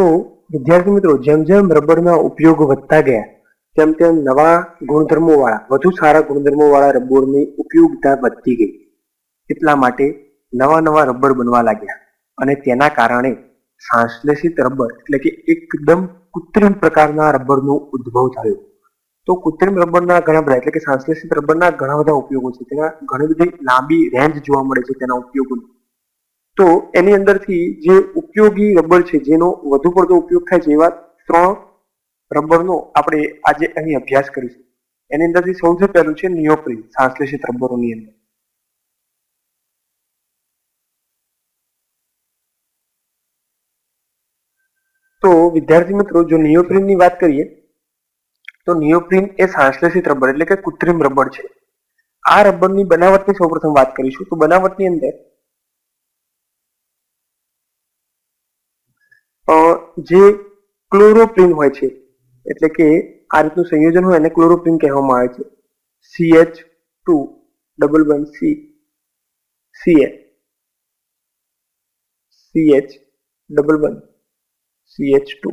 તો વિદ્યાર્થી મિત્રો જેમ જેમ રબરના ઉપયોગ વધતા ગયા, તેમ તેમ નવા ગુણધર્મો વાળા વધુ સારા ગુણધર્મો વાળા રબરની ઉપયોગિતા વધતી ગઈ. એટલા માટે નવા નવા રબર બનવા લાગ્યા અને તેના કારણે સંશ્લેષિત રબર એટલે કે એકદમ કૃત્રિમ પ્રકારના રબરનો ઉદ્ભવ થયો. તો કૃત્રિમ રબરના ઘણા બધા, એટલે કે સંશ્લેષિત રબરના ઘણા બધા ઉપયોગો છે. તેના ઘણી બધી લાંબી રેન્જ જોવા મળે છે તેના ઉપયોગોની. તો એની અંદરથી જે ઉપયોગી રબર છે, જેનો વધુ પડતો ઉપયોગ થાય છે, એવા ત્રણ રબરનો આપણે આજે અહીં અભ્યાસ કરીશું. એની અંદરથી સૌથી પહેલું છે નિયોપ્રિન, સંશ્લેષિત રબરોની અંદર. તો વિદ્યાર્થી મિત્રો, જો નિયોપ્રિનની વાત કરીએ, તો નિયોપ્રિન એ સંશ્લેષિત રબર, એટલે કે કૃત્રિમ રબર છે. આ રબરની બનાવટની સૌપ્રથમ વાત કરીશું. તો બનાવટની અંદર જે ક્લોરોપ્રિન હોય છે, એટલે કે આ રીતનું સંયોજન હોય એને ક્લોરોપ્રિન કહેવામાં આવે છે. CH two double one C CH CH double one CH two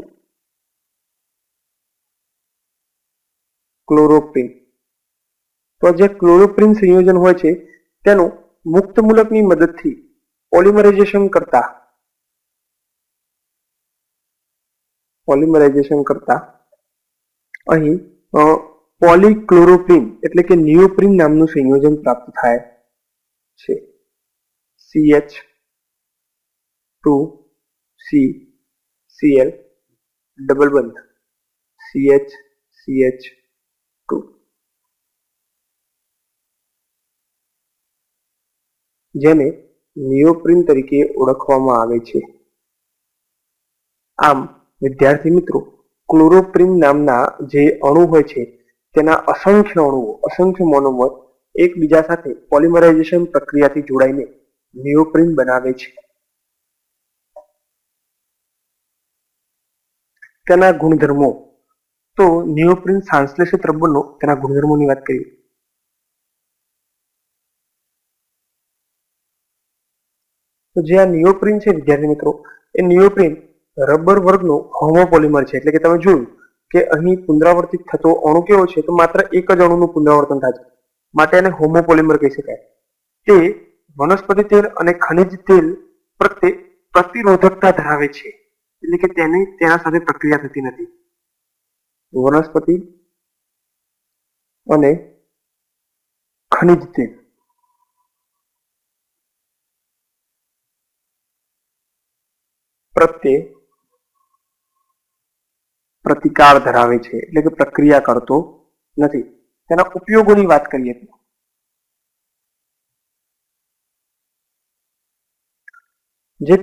chloroprene તો જે ક્લોરોપ્રિન સંયોજન હોય છે, તેનું મુક્ત મૂલકની મદદથી પોલિમરાઇઝેશન કરતા પોલિમરાઇઝેશન કરતા અહીં પોલિક્લોરોપ્રિન એટલે કે નિયોપ્રિન નામનું સંયોજન પ્રાપ્ત થાય છે. CH two C Cl double બંધ. CH CH ટુ જેને નિયોપ્રિન તરીકે ઓળખવામાં આવે છે. આમ વિદ્યાર્થી મિત્રો, ક્લોરોપ્રિન નામના જે અણુ હોય છે, તેના અસંખ્ય અણુઓ, અસંખ્ય મોનોમર એકબીજા સાથે પોલિમરાઇઝેશન પ્રક્રિયાથી જોડાઈને નિયોપ્રિન બનાવે છે. તેના ગુણધર્મો. તો નિયોપ્રિન સાંશ્લેષિત રબરનો તેના ગુણધર્મોની વાત કરીએ. તો જે આ નિયોપ્રિન છે વિદ્યાર્થી મિત્રો, એ નિયોપ્રિન રબર વર્ગનો હોમોપોલિમર છે. એટલે કે તમે જોયું કે અહીં પુનરાવર્તિત થતો અણુ કેવો છે? તો માત્ર એક જ અણુનું પુનરાવર્તન થાય છે. માટે એને હોમોપોલિમર કહી શકાય. તે વનસ્પતિ તેલ અને ખનિજ તેલ પ્રત્યે પ્રતિરોધકતા ધરાવે છે. એટલે કે તેની, તેના સાથે પ્રક્રિયા થતી નથી. વનસ્પતિ અને ખનિજ તેલ. પ્રત્યે પ્રતિકાર ધરાવે છે, એટલે કે પ્રક્રિયા કરતો નથી. તેના ઉપયોગોની વાત કરીએ તો. જે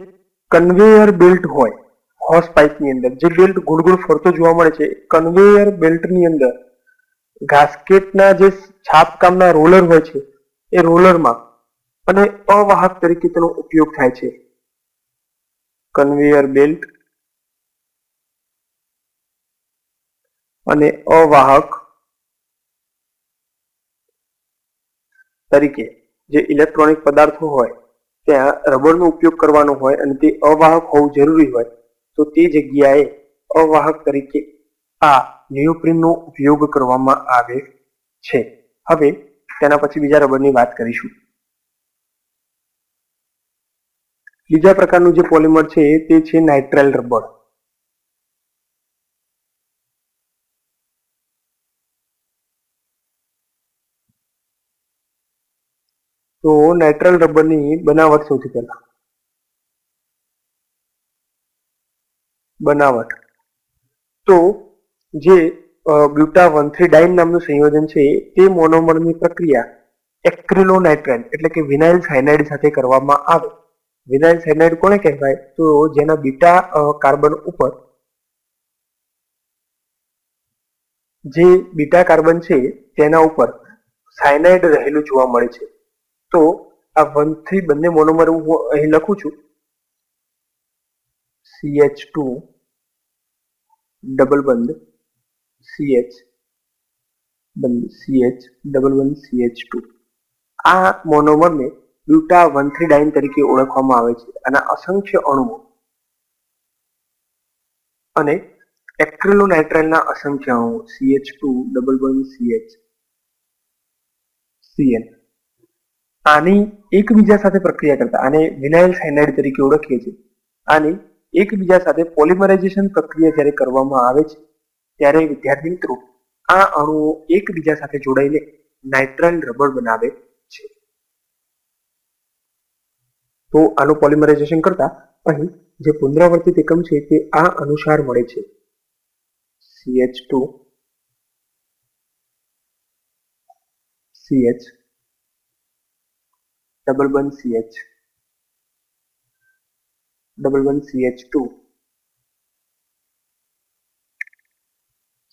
કન્વેયર બેલ્ટ હોય હોર્સ પાઇપની અંદર, જે બેલ્ટ ગોળ ગોળ ફરતો જોવા મળે છે કન્વેયર બેલ્ટની અંદર ગાસ્કેટના જે છાપકામના રોલર હોય છે, એ રોલરમાં અને અવાહક તરીકે તેનો ઉપયોગ થાય છે. કન્વેયર બેલ્ટ અને અવાહક તરીકે જે ઇલેક્ટ્રોનિક પદાર્થો હોય, ત્યાં રબરનો ઉપયોગ કરવાનો હોય અને તે અવાહક હોવું જરૂરી હોય, તો તે જગ્યાએ અવાહક તરીકે આ નિયોપ્રિનનો ઉપયોગ કરવામાં આવે છે. હવે તેના પછી બીજા રબરની વાત કરીશું. બીજા પ્રકારનું જે પોલિમર છે, તે છે નાઇટ્રાઇલ રબર. તો નાઇટ્રલ રબરની બનાવટ સૌથી પહેલા. બનાવટ. તો જે બ્યુટા વન થ્રી ડાઇન નામનું સંયોજન છે, તે મોનોમરની પ્રક્રિયા એક્રિલોનાઇટ્રાઇલ એટલે કે વિનાઇલ સાયનાઇડ સાથે કરવામાં આવે. વિનાઇલ સાયનાઇડ કોને કહેવાય? તો જેના બીટા કાર્બન ઉપર જે બીટા કાર્બન છે, તેના ઉપર સાયનાઇડ રહેલું જોવા મળે છે. તો આ વન થ્રી બંને મોનોમર હું અહીં લખું છું. CH ટુ ડબલ બંધ CH બંધ CH ડબલ બંધ CH ટુ આ મોનોમરને બ્યુટા વન થ્રી ડાઇન તરીકે ઓળખવામાં આવે છે અને અસંખ્ય અણુઓ અને એક્રિલોનાઇટ્રાઇલના અસંખ્ય અણુઓ CH two double one CH Cl આની એકબીજા સાથે પ્રક્રિયા કરતા, આને વિનાઇલ સાયનાઇડ તરીકે ઓળખીએ છીએ. આની એકબીજા સાથે પોલિમરાઇઝેશન પ્રક્રિયા જ્યારે કરવામાં આવે છે, ત્યારે વિદ્યાર્થી મિત્રો, આ અણુઓ એકબીજા સાથે જોડાઈને નાઇટ્રાઇલ રબર બનાવે છે. તો આનું પોલિમરાઇઝેશન કરતા, અહીં જે પુનરાવર્તિત એકમ છે તે આ અનુસાર મળે છે. CH2 CH double one CH double one CH2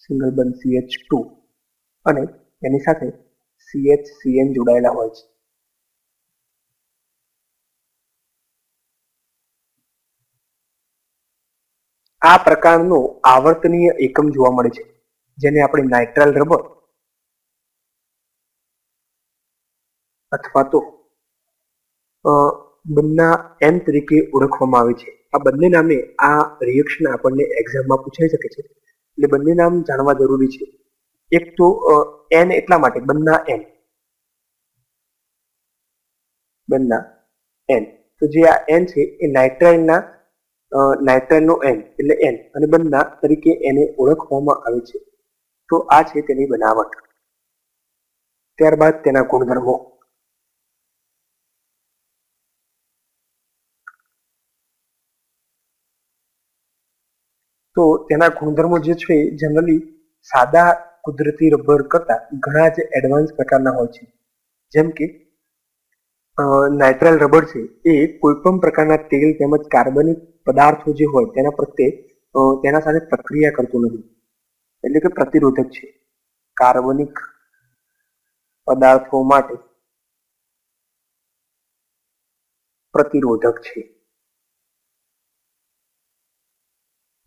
single bond CH2 અને એની સાથે CHCN જોડાયેલા હોય છે. આ પ્રકારનો આવર્તનીય એકમ જોવા મળે છે, જેને આપણે નાઇટ્રાઇલ રબર અથવા તો અ, બંના એમ તરીકે ઓળખવામાં આવે છે. આ બંને નામે આ રિએક્શન આપણને એક્ઝામમાં પૂછાઈ શકે છે. એટલે બંને નામ જાણવા જરૂરી છે. એક તો એન એટલા માટે બંના એન બંના એન તો જે આ એન છે એ નાઇટ્રાઇલના નાઇટ્રાઇલનો એન એટલે એન અને બંના તરીકે એને ઓળખવામાં આવે છે. તો આ છે તેની બનાવટ. ત્યારબાદ તેના ગુણધર્મો. તો તેના ગુણધર્મો જે છે જનરલી સાદા કુદરતી રબર કરતા ઘણા જ એડવાન્સ પ્રકારના હોય છે. જેમ કે નાઇટ્રાઇલ રબર છે, એ કોઈ પણ પ્રકારના તેલ તેમજ કાર્બનિક પદાર્થો જે હોય તેના પ્રત્યે તેના સાથે પ્રક્રિયા કરતું નથી. એટલે કે પ્રતિરોધક છે. કાર્બનિક પદાર્થો માટે પ્રતિરોધક છે.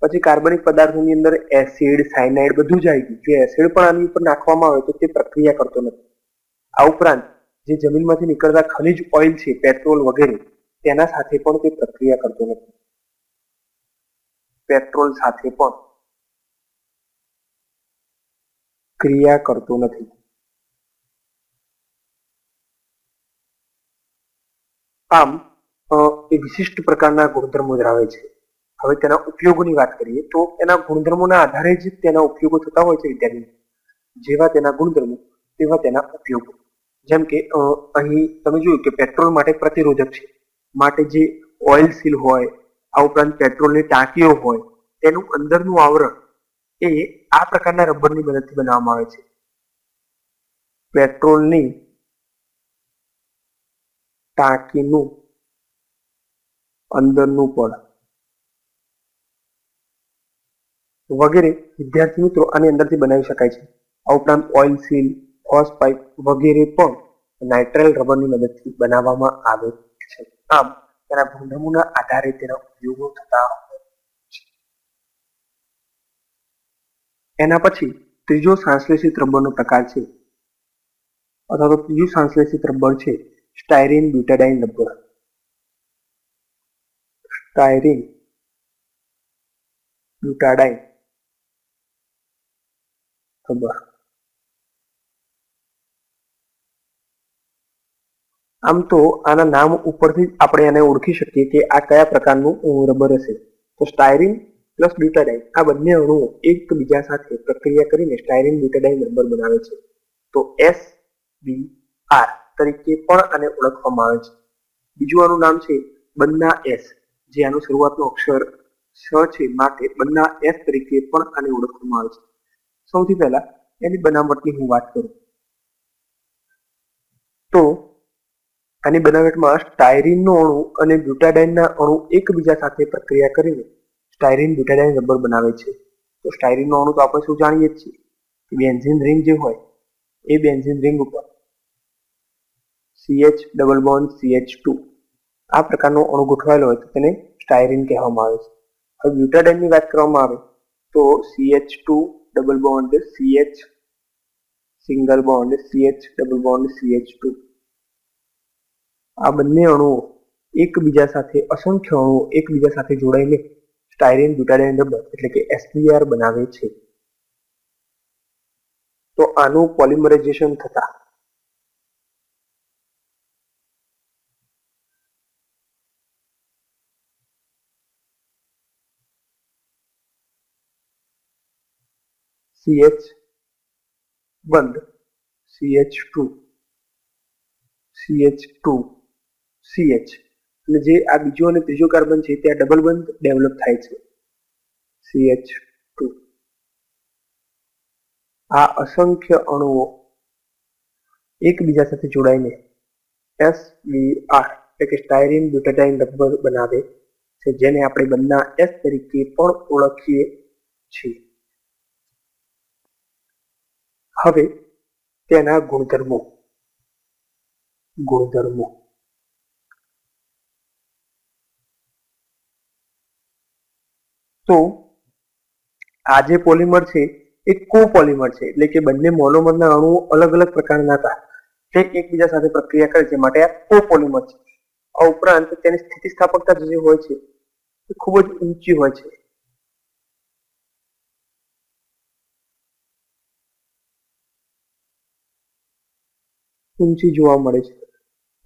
પછી કાર્બનિક પદાર્થોની અંદર એસિડ, સાયનાઇડ બધું જ આવી ગયું. જે એસિડ પણ આની ઉપર નાખવામાં આવે તો તે પ્રક્રિયા કરતો નથી. આ ઉપરાંત જે જમીનમાંથી નીકળતા ખનિજ ઓઇલ છે, પેટ્રોલ વગેરે, તેના સાથે પણ તે પ્રક્રિયા કરતો નથી. પેટ્રોલ સાથે પણ ક્રિયા કરતો નથી. આમ એ વિશિષ્ટ પ્રકારના ગુણધર્મો ધરાવે છે. હવે તેના ઉપયોગોની વાત કરીએ તો એના ગુણધર્મોના આધારે જ તેના ઉપયોગો થતા હોય છે વિદ્યાર્થી જેવા તેના ગુણધર્મો, તેવા તેના ઉપયોગો. જેમ કે અહીં તમે જોયું કે પેટ્રોલ માટે પ્રતિરોધક છે. માટે જે ઓઇલ સીલ હોય, આ ઉપરાંત પેટ્રોલની ટાંકીઓ હોય, તેનું અંદરનું આવરણ એ આ પ્રકારના રબરની મદદથી બનાવવામાં આવે છે. પેટ્રોલની ટાંકીનું અંદરનું પડ વગેરે વિદ્યાર્થી મિત્રો આની અંદરથી બનાવી શકાય છે. આ ઉપરાંત ઓઇલ સીલ હોસ પાઇપ વગેરે પણ નાઇટ્રાઇલ રબરની મદદથી બનાવવામાં આવે છે. આમ, તેના ગુણધર્મોના આધારે તેના ઉપયોગો થતા હોય એના પછી ત્રીજો સંશ્લેષિત રબરનો પ્રકાર છે. અથવા તો ત્રીજું સંશ્લેષિત રબર છે, styrene butadiene rubber. Styrene butadiene. Rubber આમ તો આના નામ ઉપરથી આપણે એને ઓળખી શકીએ કે આ કયા પ્રકારનું રબર હશે. તો સ્ટાયરીન પ્લસ બ્યુટાડાઇન, આ બંને અણુઓ એકબીજા સાથે પ્રક્રિયા કરીને સ્ટાયરીન, બ્યુટાડાઇન, રબર બનાવે છે. તો એસ બી આર તરીકે પણ આને ઓળખવામાં આવે છે. બીજું આનું નામ છે બંના એસ, જે આનું શરૂઆતનો અક્ષર સ છે, માટે બંના એસ તરીકે પણ આને ઓળખવામાં આવે છે. સૌથી પહેલા એની બનાવટની હું વાત કરું. તો આની બનાવટમાં સ્ટાયરીનનો અણુ અને બ્યુટાડાઇનના અણુ એકબીજા સાથે પ્રક્રિયા કરીને સ્ટાયરીન બ્યુટાડાઇન રબર બનાવે છે. તો સ્ટાયરીનનો અણુ તો આપણે શું જાણીએ જ છીએ? કે બેન્ઝિન રિંગ જે હોય, એ બેન્ઝિન રિંગ ઉપર CH ડબલ બોન્ડ CH2 આ પ્રકારનો અણુ ગોઠવાયેલો હોય તો તેને સ્ટાયરીન કહેવામાં આવે છે. હવે બ્યુટાડાઇનની વાત કરવામાં આવે તો CH2 bond is CH single bond CH double bond CH2 આ બંને અણુઓ એકબીજા સાથે અસંખ્ય અણુઓ એકબીજા સાથે જોડાઈને સ્ટાયરીન બ્યુટાડાઇન ડબલ એટલે કે SBR બનાવે છે. તો આનું પોલિમરાઇઝેશન થતા CH બંધ. CH2 CH2 CH અને જે આ બીજો અને ત્રીજો કાર્બન છે ત્યાં ડબલ બંધ ડેવલપ થાય છે. CH2 આ અસંખ્ય અણુઓ એકબીજા સાથે જોડાઈને SBr એટલે કે સ્ટાયરીન બ્યુટાડાઇન રબર બનાવે છે, જેને આપણે બંને એસ તરીકે પણ ઓળખીએ છીએ. હવે તેના ગુણધર્મો. ગુણધર્મો. તો આ જે પોલિમર છે એ કોપોલિમર છે, એટલે કે બંને મોનોમરના અણુઓ અલગ અલગ પ્રકારના હતા. તે એકબીજા સાથે પ્રક્રિયા કરે છે, માટે આ કોપોલિમર છે. આ ઉપરાંત તેની સ્થિતિસ્થાપકતા જે હોય છે એ ખૂબ જ ઊંચી હોય છે. ઊંચી જોવા મળે છે.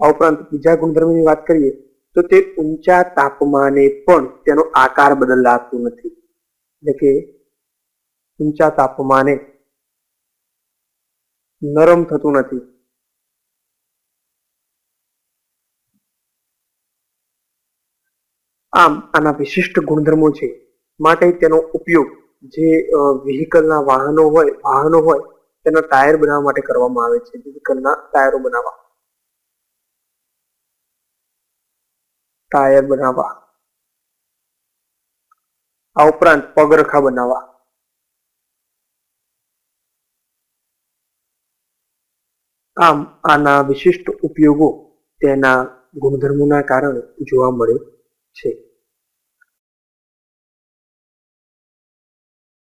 આ ઉપરાંત બીજા ગુણધર્મની વાત કરીએ, તો તે ઊંચા તાપમાને પણ તેનો આકાર બદલાતો નથી. એટલે કે ઊંચા તાપમાને નરમ થતું નથી. આમ આના વિશિષ્ટ ગુણધર્મો છે. માટે તેનો ઉપયોગ જે વ્હીકલના વાહનો હોય વાહનો હોય તેના ટાયર બનાવવા માટે કરવામાં આવે છે વ્હીકલના ટાયરો બનાવવા. ટાયર બનાવવા. આ ઉપરાંત પગરખા બનાવવા. આમ આના વિશિષ્ટ ઉપયોગો તેના ગુણધર્મોના કારણે જોવા મળે છે.